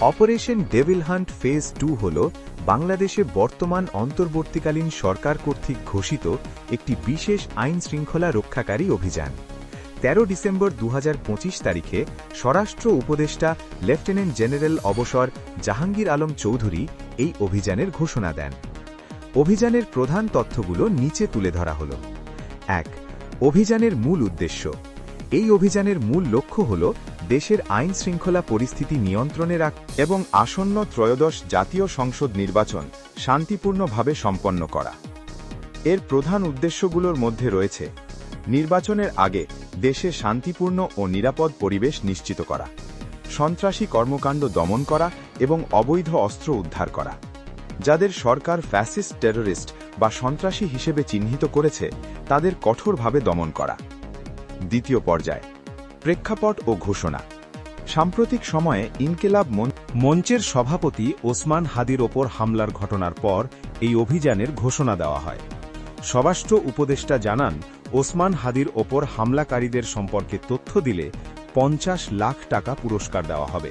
Operation devil hunt phase two হল বাংলাদেশে বর্তমান অন্তর্বর্তীকালীন সরকার কর্তৃক ঘোষিত একটি বিশেষ আইন শৃঙ্খলা রক্ষাকারী অভিযান। তেরো ডিসেম্বর দু হাজার পঁচিশ তারিখে স্বরাষ্ট্র উপদেষ্টা লেফটেন্যান্ট জেনারেল অবসর জাহাঙ্গীর আলম চৌধুরী এই অভিযানের ঘোষণা দেন। অভিযানের প্রধান তথ্যগুলো নিচে তুলে ধরা হল। এক, অভিযানের মূল উদ্দেশ্য। এই অভিযানের মূল লক্ষ্য হল দেশের আইন শৃঙ্খলা পরিস্থিতি নিয়ন্ত্রণে রাখ এবং আসন্ন ত্রয়োদশ জাতীয় সংসদ নির্বাচন শান্তিপূর্ণভাবে সম্পন্ন করা। এর প্রধান উদ্দেশ্যগুলোর মধ্যে রয়েছে, নির্বাচনের আগে দেশে শান্তিপূর্ণ ও নিরাপদ পরিবেশ নিশ্চিত করা, সন্ত্রাসী কর্মকাণ্ড দমন করা এবং অবৈধ অস্ত্র উদ্ধার করা, যাদের সরকার ফ্যাসিস্ট টেররিস্ট বা সন্ত্রাসী হিসেবে চিহ্নিত করেছে, তাদের কঠোরভাবে দমন করা। দ্বিতীয় পর্যায় প্রেক্ষাপট ও ঘোষণা। সাম্প্রতিক সময়ে ইনকেলাব মঞ্চের সভাপতি ওসমান হাদির ওপর হামলার ঘটনার পর এই অভিযানের ঘোষণা দেওয়া হয়। স্বরাষ্ট্র উপদেষ্টা জানান, ওসমান হাদির ওপর হামলাকারীদের সম্পর্কে তথ্য দিলে পঞ্চাশ লাখ টাকা পুরস্কার দেওয়া হবে।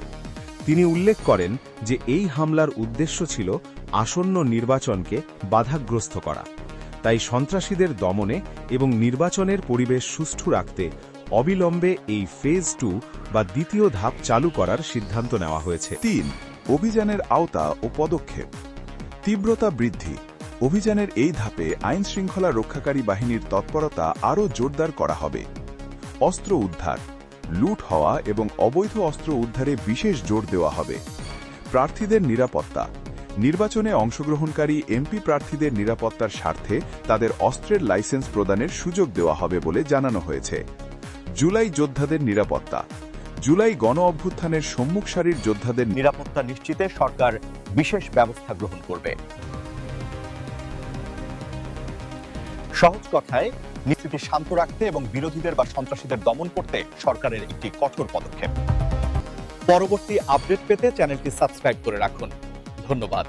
তিনি উল্লেখ করেন যে এই হামলার উদ্দেশ্য ছিল আসন্ন নির্বাচনকে বাধাগ্রস্ত করা। তাই সন্ত্রাসীদের দমনে এবং নির্বাচনের পরিবেশ সুষ্ঠু রাখতে অবিলম্বে এই ফেজ টু বা দ্বিতীয় ধাপ চালু করার সিদ্ধান্ত নেওয়া হয়েছে। তিন, অভিযানের আওতা ও পদক্ষেপ। তীব্রতা বৃদ্ধি। অভিযানের এই ধাপে আইন শৃঙ্খলা রক্ষাকারী বাহিনীর তৎপরতা আরও জোরদার করা হবে। অস্ত্র উদ্ধার, লুট হওয়া এবং অবৈধ অস্ত্র উদ্ধারে বিশেষ জোর দেওয়া হবে। প্রার্থীদের নিরাপত্তা। নির্বাচনে অংশগ্রহণকারী এমপি প্রার্থীদের নিরাপত্তার স্বার্থে তাদের অস্ত্রের লাইসেন্স প্রদানের সুযোগ দেওয়া হবে বলে জানানো হয়েছে। জুলাই যোদ্ধাদের নিরাপত্তা। জুলাই গণ অভ্যুত্থানের সম্মুখ সারির যোদ্ধাদের নিরাপত্তা নিশ্চিতে সরকার বিশেষ ব্যবস্থা গ্রহণ করবে। সহজ কথায় নীতিকে শান্ত রাখতে এবং বিরোধীদের বা সন্ত্রাসীদের দমন করতে সরকারের একটি কঠোর পদক্ষেপ। পরবর্তী আপডেট পেতে চ্যানেলটি সাবস্ক্রাইব করে রাখুন। ধন্যবাদ।